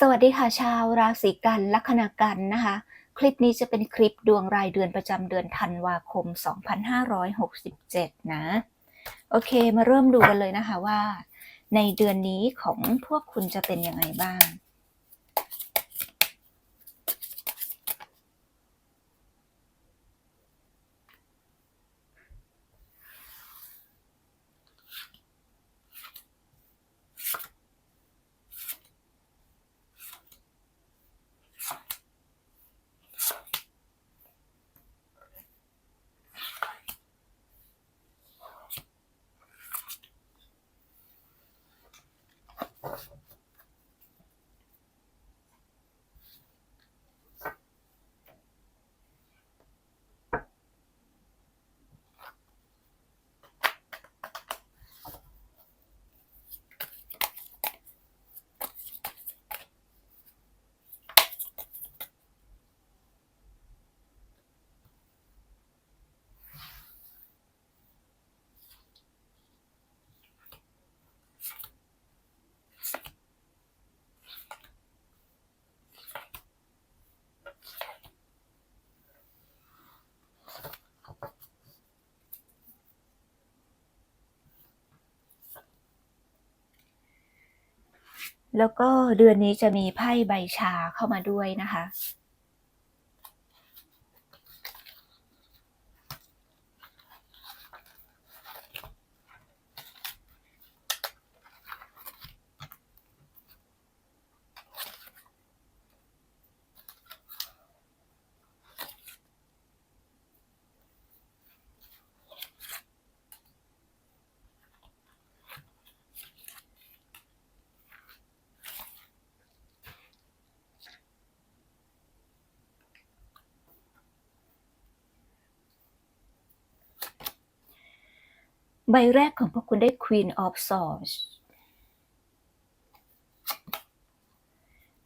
สวัสดีค่ะชาวราศีกันลัคนากันนะคะ คลิปนี้จะเป็นคลิปดวงรายเดือนประจำเดือนธันวาคม 2567 นะ โอเคมาเริ่มดูกันเลยนะคะว่า ในเดือนนี้ของพวกคุณจะเป็นยังไงบ้าง แล้วก็เดือนนี้จะมีไพ่ใบชาเข้ามาด้วยนะคะ ใบแรกของพวกคุณได้ Queen of Swords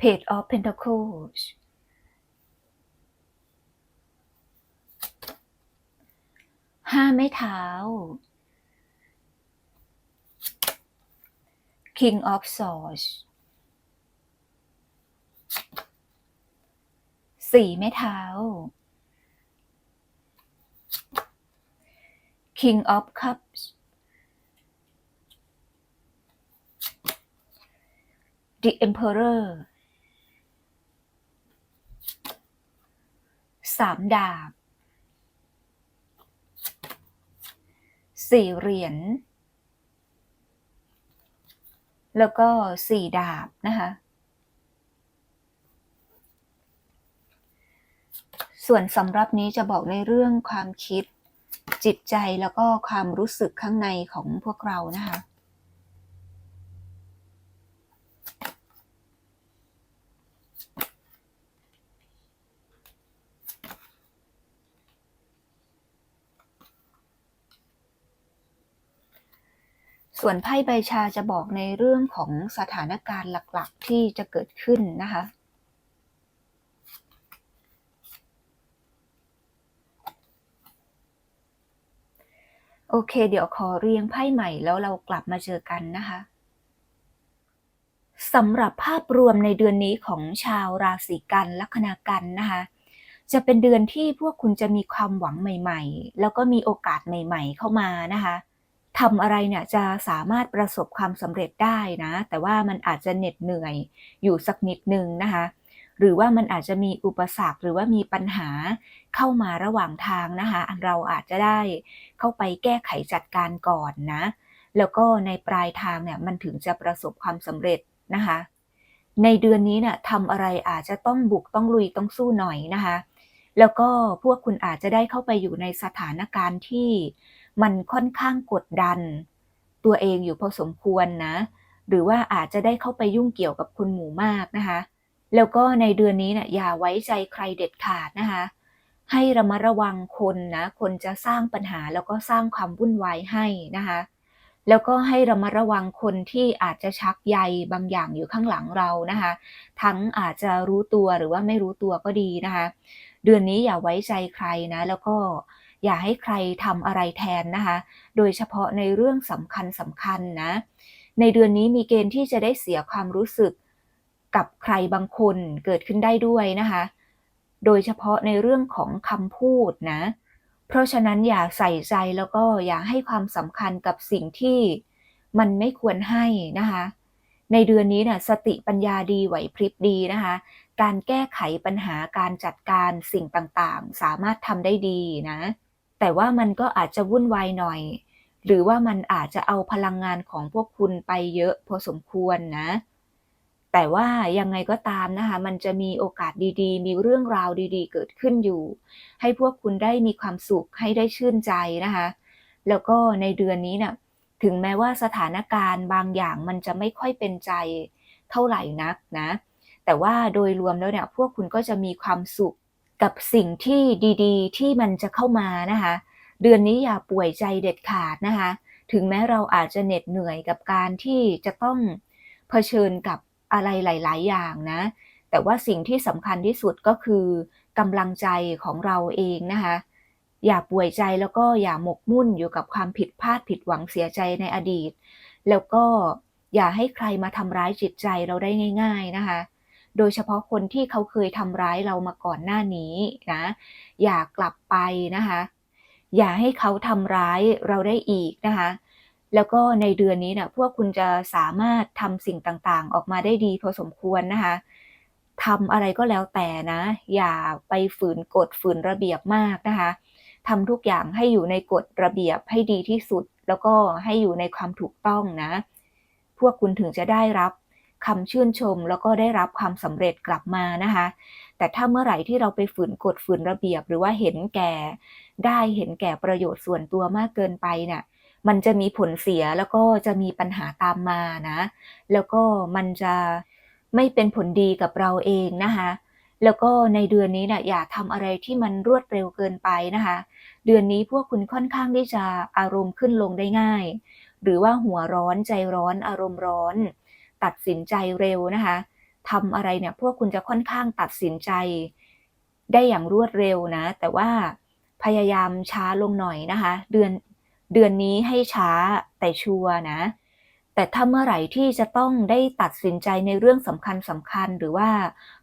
Page of Pentacles ห้าไม้เท้า King of Swords สี่ไม้เท้า King of Cups The Emperor สามดาบสี่เหรียญ แล้วก็สี่ดาบนะคะ ส่วนสำหรับนี้จะบอกในเรื่องความคิดจิตใจแล้วก็ความรู้สึกข้างในของพวกเรานะคะ ส่วนไพ่ใบชาจะบอกในเรื่องของสถานการณ์หลักๆ ที่จะเกิดขึ้นนะคะโอเค เดี๋ยวขอเรียงไพ่ใหม่แล้วเรากลับมาเจอกันนะคะสำหรับภาพรวมในเดือนนี้ของชาวราศีกันลัคนากันนะคะจะเป็นเดือนที่พวกคุณจะมีความหวังใหม่ ๆ แล้วก็มีโอกาสใหม่ ๆ เข้ามานะคะ ทำอะไรเนี่ยจะสามารถประสบความสำเร็จได้นะ แต่ว่ามันอาจจะเหน็ดเหนื่อยอยู่สักนิดนึงนะคะ หรือว่ามันอาจจะมีอุปสรรคหรือว่ามีปัญหาเข้ามาระหว่างทางนะคะ เราอาจจะได้เข้าไปแก้ไขจัดการก่อนนะ แล้วก็ในปลายทางเนี่ยมันถึงจะประสบความสำเร็จนะคะ ในเดือนนี้เนี่ยทำอะไรอาจจะต้องบุกต้องลุยต้องสู้หน่อยนะคะแล้วก็พวกคุณอาจจะได้เข้าไปอยู่ในสถานการณ์ที่ มันค่อนข้างกดดัน ตัวเองอยู่พอสมควรนะ หรือว่าอาจจะได้เข้าไปยุ่งเกี่ยวกับคนหมู่มากนะคะ แล้วก็ในเดือนนี้เนะี่ยอย่าไว้ใจใครเด็ดขาดนะคะ ให้ระมัดระวังคนนะ คนจะสร้างปัญหาแล้วก็สร้างความวุ่นวายให้นะคะ แล้วก็ให้ระมัดระวังคนที่อาจจะชักใยบางอย่างอยู่ข้างหลังเรานะคะ ทั้งอาจจะรู้ตัวหรือว่าไม่รู้ตัวก็ดีนะคะ เดือนนี้อย่าไว้ใจใครนะ แล้วก็ อย่าให้ใครทำอะไรแทนนะคะ โดยเฉพาะในเรื่องสำคัญสำคัญนะ ในเดือนนี้มีเกณฑ์ที่จะได้เสียความรู้สึกกับใครบางคนเกิดขึ้นได้ด้วยนะคะ โดยเฉพาะในเรื่องของคำพูดนะ เพราะฉะนั้นอย่าใส่ใจแล้วก็อย่าให้ความสำคัญกับสิ่งที่มันไม่ควรให้นะคะ ในเดือนนี้นะ่ะสติปัญญาดีไหวพริบดีนะคะ การแก้ไขปัญหาการจัดการสิ่งต่างๆ สามารถทำได้ดีนะ แต่ว่ามันก็อาจจะวุ่นวายหน่อย หรือว่ามันอาจจะเอาพลังงานของพวกคุณไปเยอะพอสมควรนะ แต่ว่ายังไงก็ตามนะคะ มันจะมีโอกาสดีๆ มีเรื่องราวดีๆ เกิดขึ้นอยู่ ให้พวกคุณได้มีความสุขให้ได้ชื่นใจนะคะ แล้วก็ในเดือนนี้เนะ่ยถึงแม้ว่าสถานการณ์บางอย่างมันจะไม่ค่อยเป็นใจเท่าไหร่นักนะ แต่ว่าโดยรวมแล้วเนี่ยพวกคุณก็จะมีความสุข กับสิ่งที่ดีๆ ที่มันจะเข้ามานะคะ เดือนนี้อย่าป่วยใจเด็ดขาดนะคะ ถึงแม้เราอาจจะเหน็ดเหนื่อยกับการที่จะต้องเผชิญกับอะไรหลาย ๆ อย่างนะ แต่ว่าสิ่งที่สำคัญที่สุดก็คือกำลังใจของเราเองนะคะ อย่าป่วยใจแล้วก็อย่าหมกมุ่นอยู่กับความผิดพลาดผิดหวังเสียใจในอดีต แล้วก็อย่าให้ใครมาทำร้ายจิตใจเราได้ง่าย ๆนะคะ โดยเฉพาะคนที่เขาเคยทำร้ายเรามาก่อนหน้านี้นะ อย่ากลับไปนะคะ อย่าให้เขาทำร้ายเราได้อีกนะคะ แล้วก็ในเดือนนี้นะพวกคุณจะสามารถทำสิ่งต่างๆ ออกมาได้ดีพอสมควรนะคะทำอะไรก็แล้วแต่นะ อย่าไปฝืนกฎฝืนระเบียบมากนะคะทำทุกอย่างให้อยู่ในกฎระเบียบให้ดีที่สุด แล้วก็ให้อยู่ในความถูกต้องนะ พวกคุณถึงจะได้รับ คำชื่นชม แล้วก็ได้รับความสำเร็จกลับมานะคะ แต่ถ้าเมื่อไหร่ที่เราไปฝืนกฎฝืนระเบียบ หรือว่าเห็นแก่ได้เห็นแก่ประโยชน์ส่วนตัวมากเกินไปเนะ่ยมันจะมีผลเสียแล้วก็จะมีปัญหาตามมานะ แล้วก็มันจะไม่เป็นผลดีกับเราเองนะคะแล้วก็ในเดือนนี้เนะี่ยอย่าทำอะไรที่มันรวดเร็วเกินไปนะคะ เดือนนี้พวกคุณค่อนข้างที่จะอารมณ์ขึ้นลงได้ง่าย หรือว่าหัวร้อนใจร้อนอารมณ์ร้อน ตัดสินใจเร็วนะคะทำอะไรเนี่ยพวกคุณจะค่อนข้างตัดสินใจ ได้อย่างรวดเร็วนะ แต่ว่าพยายามช้าลงหน่อยนะคะ เดือนเดือนนี้ให้ช้าแต่ชัวนะ แต่ถ้าเมื่อไหร่ที่จะต้องได้ตัดสินใจในเรื่องสำคัญสำคัญหรือว่า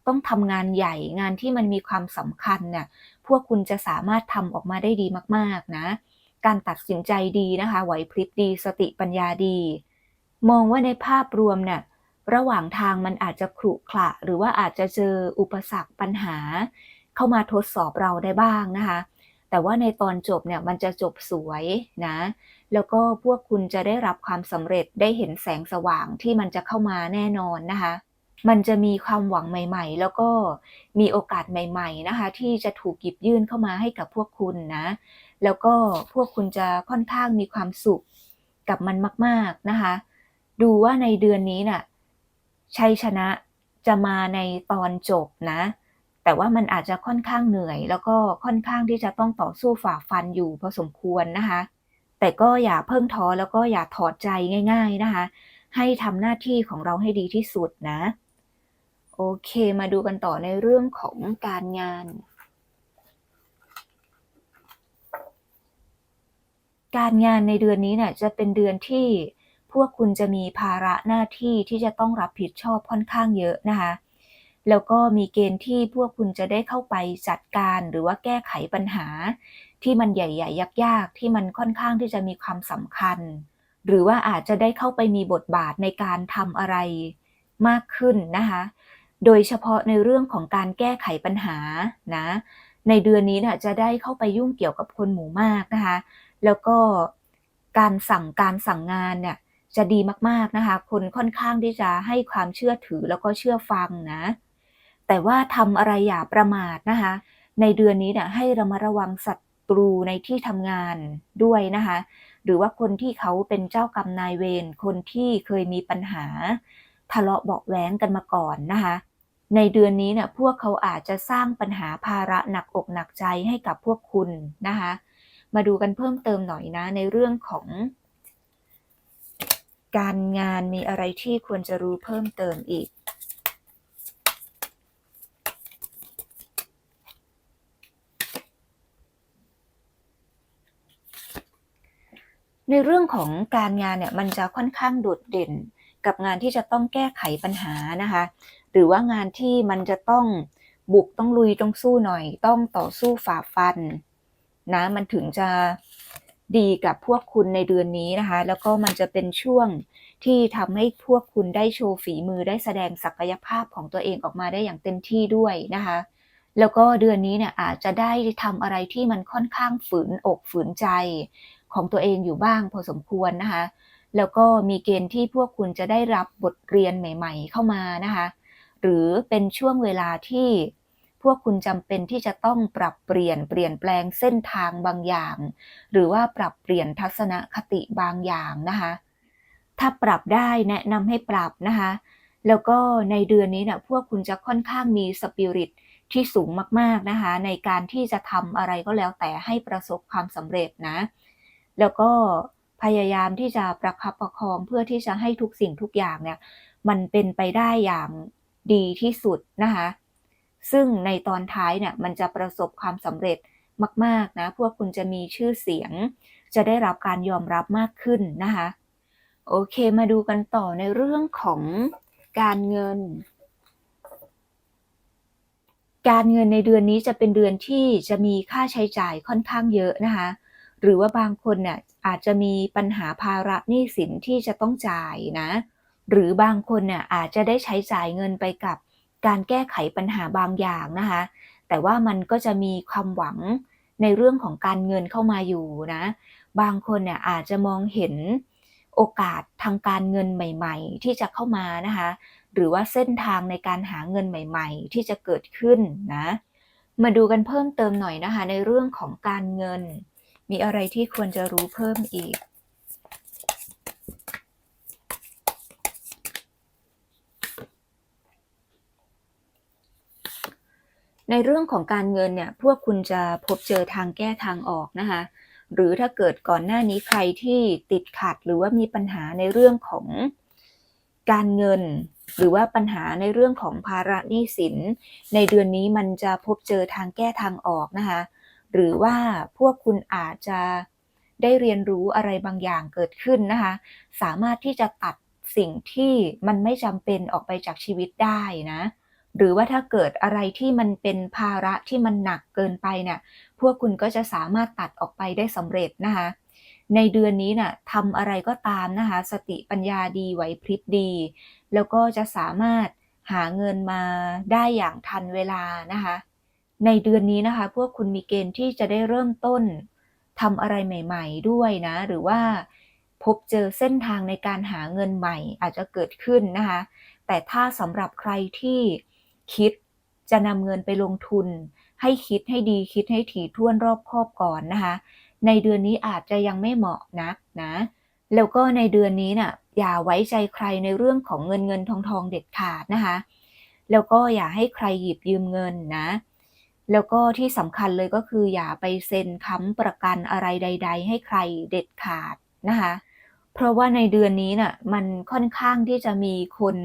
ต้องทำงานใหญ่งานที่มันมีความสำคัญเนี่ยพวกคุณจะสามารถทำออกมาได้ดีมาก ๆนะ การตัดสินใจดีนะคะ ไหวพริบดี สติปัญญาดี มองว่าในภาพรวมเนี่ยระหว่างทางมันอาจจะขรุขระ หรือว่าอาจจะเจออุปสรรคปัญหา เข้ามาทดสอบเราได้บ้างนะคะ แต่ว่าในตอนจบเนี่ยมันจะจบสวยนะ แล้วก็พวกคุณจะได้รับความสำเร็จได้เห็นแสงสว่างที่มันจะเข้ามาแน่นอนนะคะ มันจะมีความหวังใหม่ ๆ แล้วก็มีโอกาสใหม่ ๆนะคะ ที่จะถูกหยิบยื่นเข้ามาให้กับพวกคุณนะ แล้วก็พวกคุณจะค่อนข้างมีความสุขกับมันมาก ๆนะคะ ดูว่าในเดือนนี้นะ่ะชัยชนะจะมาในตอนจบนะ แต่ว่ามันอาจจะค่อนข้างเหนื่อย แล้วก็ค่อนข้างที่จะต้องต่อสู้ฝ่าฟันอยู่พอสมควรนะคะ แต่ก็อย่าเพิ่งท้อแล้วก็อย่าถอดใจง่าย ๆนะคะ ให้ทำหน้าที่ของเราให้ดีที่สุดนะ โอเคมาดูกันต่อในเรื่องของการงาน การงานในเดือนนี้เนี่ยจะเป็นเดือนที่ พวกคุณจะมีภาระหน้าที่ที่จะต้องรับผิดชอบค่อนข้างเยอะนะคะแล้วก็มีเกณฑ์ที่พวกคุณจะได้เข้าไปจัดการหรือว่าแก้ไขปัญหา ที่มันใหญ่ ๆ ยากๆ ที่มันค่อนข้างที่จะมีความสำคัญ หรือว่าอาจจะได้เข้าไปมีบทบาทในการทำอะไรมากขึ้นนะคะโดยเฉพาะในเรื่องของการแก้ไขปัญหานะในเดือนนี้นะจะได้เข้าไปยุ่งเกี่ยวกับคนหมู่มากนะคะแล้วก็การสั่งการสั่งงานเนี่ย จะดีมากๆนะคะ คนค่อนข้างที่จะให้ความเชื่อถือแล้วก็เชื่อฟังนะ แต่ว่าทำอะไรอย่าประมาทนะคะ ในเดือนนี้เนี่ยให้ระมัดระวังสัตตรูในที่ทำงานด้วยนะคะ หรือว่าคนที่เขาเป็นเจ้ากรรมนายเวรคนที่เคยมีปัญหา ทะเลาะเบาแว้งกันมาก่อนนะคะ ในเดือนนี้เนี่ยพวกเขาอาจจะสร้างปัญหาภาระหนักอกหนักใจให้กับพวกคุณนะคะ มาดูกันเพิ่มเติมหน่อยนะในเรื่องของ การงานมีอะไรที่ควรจะรู้เพิ่มเติมอีก ในเรื่องของการงานเนี่ยมันจะค่อนข้างโดดเด่นกับงานที่จะต้องแก้ไขปัญหานะคะ หรือว่างานที่มันจะต้องบุกต้องลุยต้องสู้หน่อย ต้องต่อสู้ฝ่าฟันนะมันถึงจะ ดีกับพวกคุณในเดือนนี้นะคะ แล้วก็มันจะเป็นช่วงที่ทำให้พวกคุณได้โชว์ฝีมือได้แสดงศักยภาพของตัวเองออกมาได้อย่างเต็มที่ด้วยนะคะ แล้วก็เดือนนี้เนี่ยอาจจะได้ทำอะไรที่มันค่อนข้างฝืนอกฝืนใจของตัวเองอยู่บ้างพอสมควรนะคะ แล้วก็มีเกณฑ์ที่พวกคุณจะได้รับบทเรียนใหม่ ๆ เข้ามานะคะ หรือเป็นช่วงเวลาที่ พวกคุณจำเป็นที่จะต้องปรับเปลี่ยนเปลี่ยนแปลงเส้นทางบางอย่าง หรือว่าปรับเปลี่ยนทัศนคติบางอย่างนะคะถ้าปรับได้แนะนำให้ปรับนะคะแล้วก็ในเดือนนี้เนี่ยพวกคุณจะค่อนข้างมีสปิริตที่สูงมากๆนะคะในการที่จะทำอะไรก็แล้วแต่ให้ประสบความสำเร็จนะ แล้วก็พยายามที่จะประคับประคองเพื่อที่จะให้ทุกสิ่งทุกอย่างเนี่ย มันเป็นไปได้อย่างดีที่สุดนะคะ ซึ่งในตอนท้ายเนี่ยมันจะประสบความสำเร็จมาก ๆ นะ พวกคุณจะมีชื่อเสียง จะได้รับการยอมรับมากขึ้นนะคะ โอเคมาดูกันต่อในเรื่องของการเงิน การเงินในเดือนนี้จะเป็นเดือนที่จะมีค่าใช้จ่ายค่อนข้างเยอะนะคะ หรือว่าบางคนเนี่ยอาจจะมีปัญหาภาระหนี้สินที่จะต้องจ่ายนะ หรือบางคนเนี่ยอาจจะได้ใช้จ่ายเงินไปกับ การแก้ไขปัญหาบางอย่างนะคะ แต่ว่ามันก็จะมีความหวังในเรื่องของการเงินเข้ามาอยู่นะ บางคนเนี่ยอาจจะมองเห็นโอกาสทางการเงินใหม่ ๆ ที่จะเข้ามานะคะ หรือว่าเส้นทางในการหาเงินใหม่ ๆ ที่จะเกิดขึ้นนะ มาดูกันเพิ่มเติมหน่อยนะคะ ในเรื่องของการเงิน มีอะไรที่ควรจะรู้เพิ่มอีก ในเรื่องของการเงินเนี่ยพวกคุณจะพบเจอทางแก้ทางออกนะคะหรือถ้าเกิดก่อนหน้านี้ใครที่ติดขัดหรือว่ามีปัญหาในเรื่องของการเงิน หรือว่าปัญหาในเรื่องของภาระหนี้สิน ในเดือนนี้มันจะพบเจอทางแก้ทางออกนะคะหรือว่าพวกคุณอาจจะได้เรียนรู้อะไรบางอย่างเกิดขึ้นนะคะสามารถที่จะตัดสิ่งที่มันไม่จำเป็นออกไปจากชีวิตได้นะ หรือว่าถ้าเกิดอะไรที่มันเป็นภาระที่มันหนักเกินไปเนี่ยพวกคุณก็จะสามารถตัดออกไปได้สำเร็จนะคะในเดือนนี้น่ะทำอะไรก็ตามนะคะ สติปัญญาดีไหวพริบดี แล้วก็จะสามารถหาเงินมาได้อย่างทันเวลานะคะ ในเดือนนี้นะคะ พวกคุณมีเกณฑ์ที่จะได้เริ่มต้นทำอะไรใหม่ ๆ ด้วยนะ หรือว่าพบเจอเส้นทางในการหาเงินใหม่อาจจะเกิดขึ้นนะคะ แต่ถ้าสำหรับใครที่ คิดจะนำเงินไปลงทุน ให้คิดให้ดีคิดให้ถี่ถ้วนรอบคอบก่อนนะคะ ในเดือนนี้อาจจะยังไม่เหมาะนักนะ แล้วก็ในเดือนนี้น่ะอย่าไว้ใจใครในเรื่องของเงินเงินทองทองเด็ดขาดนะคะ แล้วก็อย่าให้ใครหยิบยืมเงินนะ แล้วก็ที่สำคัญเลยก็คืออย่าไปเซ็นค้ำประกันอะไรใด ๆ ให้ใครเด็ดขาดนะคะ เพราะว่าในเดือนนี้น่ะมันค่อนข้างที่จะมีคน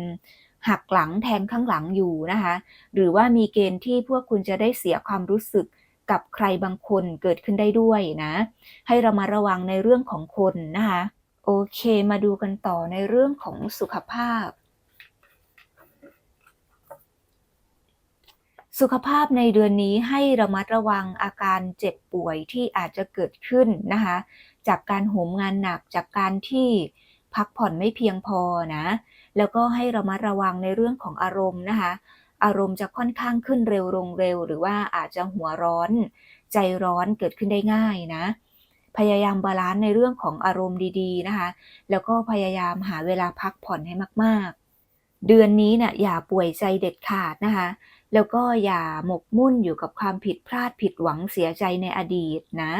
หักหลังแทงข้างหลังอยู่นะคะ หรือว่ามีเกณฑ์ที่พวกคุณจะได้เสียความรู้สึกกับใครบางคนเกิดขึ้นได้ด้วยนะ ให้เรามาระวังในเรื่องของคนนะคะ โอเคมาดูกันต่อในเรื่องของสุขภาพ สุขภาพในเดือนนี้ให้ระมัดระวังอาการเจ็บป่วยที่อาจจะเกิดขึ้นนะคะ จากการโหมงานหนักจากการที่ พักผ่อนไม่เพียงพอนะ แล้วก็ให้ระมัดระวังในเรื่องของอารมณ์นะคะ อารมณ์จะค่อนข้างขึ้นเร็วลงเร็ว หรือว่าอาจจะหัวร้อน ใจร้อนเกิดขึ้นได้ง่ายนะ พยายามบาลานซ์ในเรื่องของอารมณ์ดีๆนะคะ แล้วก็พยายามหาเวลาพักผ่อนให้มากๆ เดือนนี้เนี่ยอย่าป่วยใจเด็ดขาดนะคะแล้วก็อย่าหมกมุ่นอยู่กับความผิดพลาดผิดหวังเสียใจในอดีตนะ